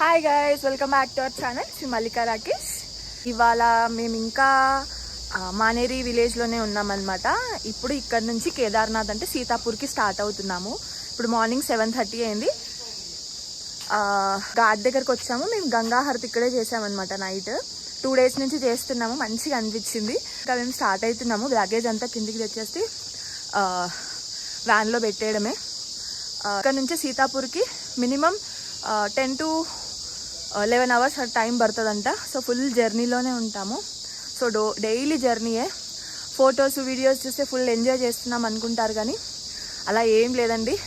Hi guys welcome back to our channel Sri Mallika Rakesh ఇవాళ మేము ఇంకా మానేరి విలేజ్లోనే ఉన్నామన్నమాట. ఇప్పుడు ఇక్కడ నుంచి కేదార్నాథ్ అంటే సీతాపూర్కి స్టార్ట్ అవుతున్నాము. ఇప్పుడు మార్నింగ్ సెవెన్ థర్టీ అయింది. ఘాట్ దగ్గరకు వచ్చాము. మేము గంగా ఇక్కడే చేసామన్నమాట నైట్. టూ డేస్ నుంచి చేస్తున్నాము. మంచిగా అనిపించింది. ఇంకా మేము స్టార్ట్ అవుతున్నాము. లగేజ్ అంతా కిందికి తెచ్చేసి వ్యాన్లో పెట్టేయడమే. ఇక్కడ నుంచి సీతాపూర్కి minimum ten to eleven hours time పడుతుందంట. సో ఫుల్ జర్నీలోనే ఉంటాము. సో డో డైలీ జర్నీయే ఫొటోస్ వీడియోస్ చూస్తే ఫుల్ ఎంజాయ్ చేస్తున్నాం అనుకుంటారు కానీ అలా ఏం లేదండి.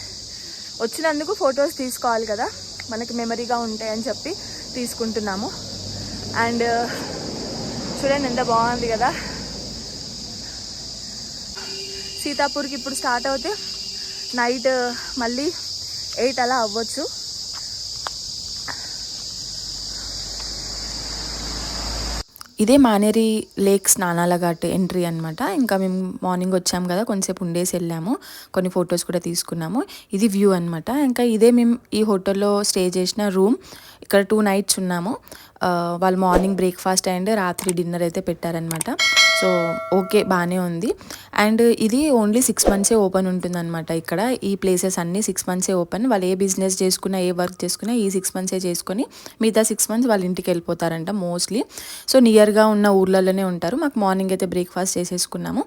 వచ్చినందుకు ఫొటోస్ తీసుకోవాలి కదా. మనకి మెమరీగా ఉంటాయని చెప్పి తీసుకుంటున్నాము. అండ్ చూడండి ఎంత బాగుంది కదా. సీతాపూర్కి ఇప్పుడు స్టార్ట్ అవుతే నైట్ మళ్ళీ ఎయిట్ అలా అవ్వచ్చు. ఇదే మానేరి లేక్ స్నానాల ఘాట్ ఎంట్రీ అనమాట ఇంకా మేము మార్నింగ్ వచ్చాము కదా కొంచెంసేపు ఉండేసి వెళ్ళాము. కొన్ని ఫొటోస్ కూడా తీసుకున్నాము. ఇది వ్యూ అనమాట ఇంకా ఇదే మేము ఈ హోటల్లో స్టే చేసిన రూమ్. ఇక్కడ టూ నైట్స్ ఉన్నాము. వాళ్ళు మార్నింగ్ బ్రేక్ఫాస్ట్ అండ్ రాత్రి డిన్నర్ అయితే పెట్టారనమాట సో ఓకే బాగానే ఉంది. అండ్ ఇది ఓన్లీ సిక్స్ మంత్సే ఓపెన్ ఉంటుందన్నమాట ఇక్కడ. ఈ ప్లేసెస్ అన్నీ సిక్స్ మంత్సే ఓపెన్. వాళ్ళు ఏ బిజినెస్ చేసుకున్నా ఏ వర్క్ చేసుకున్నా ఈ సిక్స్ మంత్సే చేసుకొని మిగతా సిక్స్ మంత్స్ వాళ్ళ ఇంటికి వెళ్ళిపోతారంట మోస్ట్లీ. సో నియర్గా ఉన్న ఊర్లలోనే ఉంటారు. మాకు మార్నింగ్ అయితే బ్రేక్ఫాస్ట్ చేసేసుకున్నాము.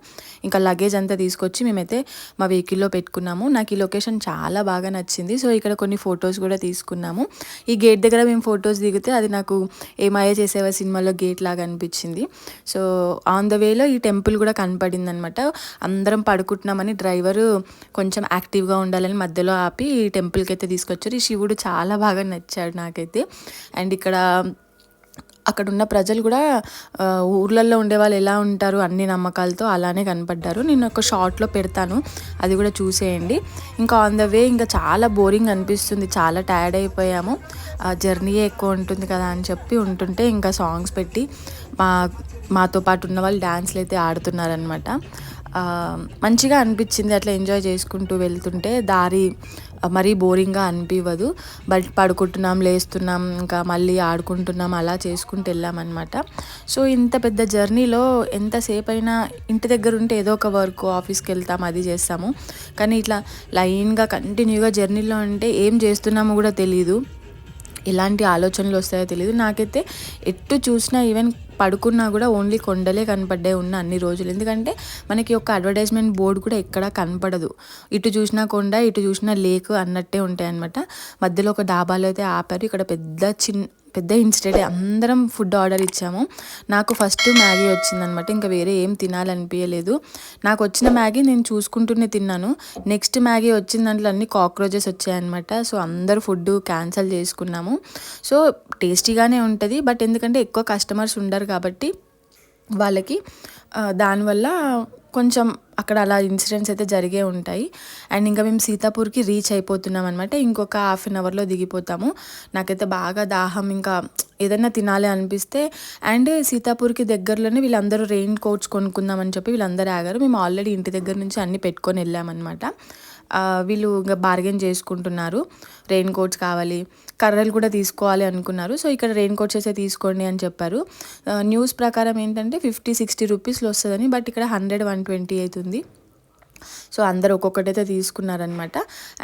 ఇంకా లగేజ్ అంతా తీసుకొచ్చి మేమైతే మా వెహికల్లో పెట్టుకున్నాము. నాకు ఈ లొకేషన్ చాలా బాగా నచ్చింది. సో ఇక్కడ కొన్ని ఫొటోస్ కూడా తీసుకున్నాము. ఈ గేట్ దగ్గర మేము ఫొటోస్ దిగితే అది నాకు ఏమాయ చేసేవా సినిమాలో గేట్ లాగా అనిపించింది. సో ఆన్ ద వేలో ఈ టెంపుల్ కూడా కనపడింది అనమాట అందరం పడుకుంటున్నామని డ్రైవర్ కొంచెం యాక్టివ్గా ఉండాలని మధ్యలో ఆపి ఈ టెంపుల్కి అయితే తీసుకొచ్చారు. ఈ శివుడు చాలా బాగా నచ్చాడు నాకైతే. అండ్ ఇక్కడ అక్కడున్న ప్రజలు కూడా ఊర్లలో ఉండే వాళ్ళు ఎలా ఉంటారు అన్ని నమ్మకాలతో అలానే కనపడ్డారు. నేను ఒక షార్ట్లో పెడతాను అది కూడా చూసేయండి. ఇంకా ఆన్ ద వే ఇంకా చాలా బోరింగ్ అనిపిస్తుంది చాలా టైర్డ్ అయిపోయాము. ఆ జర్నీ ఎక్కువ ఉంటుంది కదా అని చెప్పి ఉంటుంటే ఇంకా సాంగ్స్ పెట్టి మా మాతో పాటు ఉన్న వాళ్ళు డ్యాన్స్లు అయితే ఆడుతున్నారనమాట మంచిగా అనిపించింది. అట్లా ఎంజాయ్ చేసుకుంటూ వెళ్తుంటే దారి మరీ బోరింగ్గా అనిపించదు బట్ పడుకుంటున్నాం లేస్తున్నాం ఇంకా మళ్ళీ ఆడుకుంటున్నాం అలా చేసుకుంటూ వెళ్ళామన్నమాట. సో ఇంత పెద్ద జర్నీలో ఎంతసేపు అయినా ఇంటి దగ్గర ఉంటే ఏదో ఒక వర్క్ ఆఫీస్కి వెళ్తాం అది చేస్తాము. కానీ ఇట్లా లైన్గా కంటిన్యూగా జర్నీలో అంటే ఏం చేస్తున్నామో కూడా తెలియదు ఎలాంటి ఆలోచనలు వస్తాయో తెలియదు నాకైతే ఎటు చూసినా ఈవెన్ పడుకున్నా కూడా ఓన్లీ కొండలే కనపడ్డాయి ఉన్న అన్ని రోజులు. ఎందుకంటే మనకి ఒక అడ్వర్టైజ్మెంట్ బోర్డు కూడా ఎక్కడా కనపడదు. ఇటు చూసినా కొండ ఇటు చూసినా లేక్ అన్నట్టే ఉంటాయి అనమాట మధ్యలో ఒక డాబాలో అయితే ఆపారు. ఇక్కడ పెద్ద చిన్న పెద్ద ఇన్స్టెంట్. అందరం ఫుడ్ ఆర్డర్ ఇచ్చాము. నాకు ఫస్ట్ మ్యాగీ వచ్చిందనమాట ఇంకా వేరే ఏం తినాలనిపించలేదు నాకు వచ్చిన మ్యాగీ నేను చూసుకుంటూనే తిన్నాను. నెక్స్ట్ మ్యాగీ వచ్చిన దాంట్లో అన్ని కాక్రోచెస్ వచ్చాయన్నమాట. సో అందరు ఫుడ్ క్యాన్సిల్ చేసుకున్నాము. సో టేస్టీగానే ఉంటుంది. బట్ ఎందుకంటే ఎక్కువ కస్టమర్స్ ఉండరు కాబట్టి వాళ్ళకి దానివల్ల కొంచెం అక్కడ అలా ఇన్సిడెంట్స్ అయితే జరిగే ఉంటాయి. అండ్ ఇంకా మేము సీతాపూర్కి రీచ్ అయిపోతున్నాం అనమాట ఇంకొక హాఫ్ అన్ అవర్లో దిగిపోతాము. నాకైతే బాగా దాహం ఇంకా ఏదైనా తినాలి అనిపిస్తే అండ్ సీతాపూర్కి దగ్గరలోనే వీళ్ళందరూ రెయిన్ కోట్స్ కొనుక్కుందామని చెప్పి వీళ్ళందరూ ఆగారు. మేము ఆల్రెడీ ఇంటి దగ్గర నుంచి అన్నీ పెట్టుకొని వెళ్ళామన్నమాట. వీళ్ళు ఇంకా బార్గెన్ చేసుకుంటున్నారు. రెయిన్ కోట్స్ కావాలి కర్రలు కూడా తీసుకోవాలి అనుకున్నారు. సో ఇక్కడ రెయిన్ కోట్స్ అయితే తీసుకోండి అని చెప్పారు. న్యూస్ ప్రకారం ఏంటంటే ఫిఫ్టీ సిక్స్టీ రూపీస్లో వస్తుందని బట్ ఇక్కడ హండ్రెడ్ వన్ ట్వంటీ అవుతుంది. సో అందరు ఒక్కొక్కటైతే తీసుకున్నారనమాట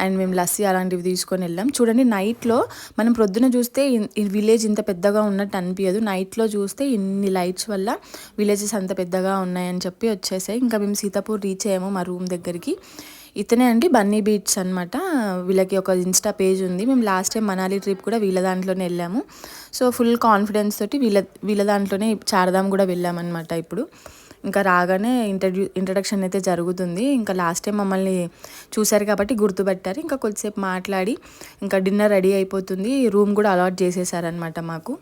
అండ్ మేము లస్సీ అలాంటివి తీసుకొని వెళ్ళాం. చూడండి నైట్లో మనం ప్రొద్దున చూస్తే ఈ విలేజ్ ఇంత పెద్దగా ఉన్నట్టు అనిపించదు నైట్లో చూస్తే ఇన్ని లైట్స్ వల్ల విలేజెస్ అంత పెద్దగా ఉన్నాయని చెప్పి వచ్చేసాయి. ఇంకా మేము సీతాపూర్ రీచ్ అయ్యాము మా రూమ్ దగ్గరికి. ఇతనే అండి బన్నీ బీట్స్ అనమాట వీళ్ళకి ఒక ఇన్స్టా పేజ్ ఉంది. మేము లాస్ట్ టైం మనాలి ట్రిప్ కూడా వీళ్ళ దాంట్లోనే వెళ్ళాము. సో ఫుల్ కాన్ఫిడెన్స్ తోటి వీళ్ళ వీళ్ళ దాంట్లోనే చారదాం కూడా వెళ్ళామన్నమాట ఇప్పుడు. ఇంకా రాగానే ఇంట్రడ్యూ ఇంట్రడక్షన్ అయితే జరుగుతుంది. ఇంకా లాస్ట్ టైం మమ్మల్ని చూశారు కాబట్టి గుర్తుపెట్టారు. ఇంకా కొద్దిసేపు మాట్లాడి ఇంకా డిన్నర్ రెడీ అయిపోతుంది. రూమ్ కూడా అలాట్ చేసేసారనమాట మాకు.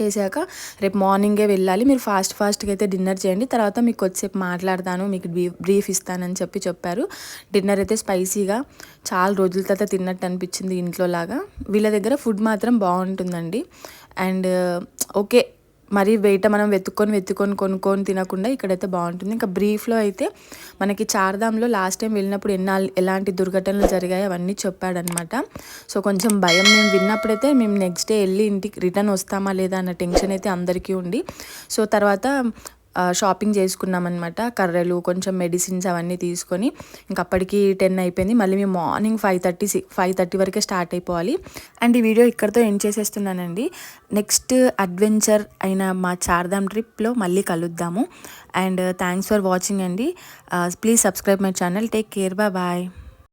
చేశాక రేపు మార్నింగే వెళ్ళాలి. మీరు ఫాస్ట్ ఫాస్ట్గా అయితే డిన్నర్ చేయండి. తర్వాత మీకు కొద్దిసేపు మాట్లాడతాను మీకు బ్రీఫ్ బ్రీఫ్ ఇస్తానని చెప్పి చెప్పారు. డిన్నర్ అయితే స్పైసీగా చాలా రోజుల తర్వాత తిన్నట్టు అనిపించింది ఇంట్లో లాగా వీళ్ళ దగ్గర ఫుడ్ మాత్రం బాగుంటుందండి. అండ్ ఓకే మరి బయట మనం వెతుక్కొని వెతుక్కొని కొనుక్కొని తినకుండా ఇక్కడైతే బాగుంటుంది. ఇంకా బ్రీఫ్లో అయితే మనకి చార్ధామ్లో లాస్ట్ టైం వెళ్ళినప్పుడు ఎన్నా ఎలాంటి దుర్ఘటనలు జరిగాయి అవన్నీ చెప్పాడనమాట సో కొంచెం భయం మేము విన్నప్పుడైతే మేము నెక్స్ట్ డే వెళ్ళి ఇంటికి రిటర్న్ వస్తామా లేదా అన్న టెన్షన్ అయితే అందరికీ ఉండి సో తర్వాత షాపింగ్ చేసుకున్నామన్నమాట. కర్రలు కొంచెం మెడిసిన్స్ అవన్నీ తీసుకొని ఇంక అప్పటికి టెన్ అయిపోయింది. మళ్ళీ మేము morning five thirty five thirty వరకే స్టార్ట్ అయిపోవాలి. అండ్ ఈ వీడియో ఇక్కడితో ఎండ్ చేసేస్తున్నానండి. నెక్స్ట్ అడ్వెంచర్ అయిన మా చార్ధామ్ ట్రిప్లో మళ్ళీ కలుద్దాము. అండ్ థ్యాంక్స్ ఫర్ వాచింగ్ అండి. Please subscribe my channel take care bye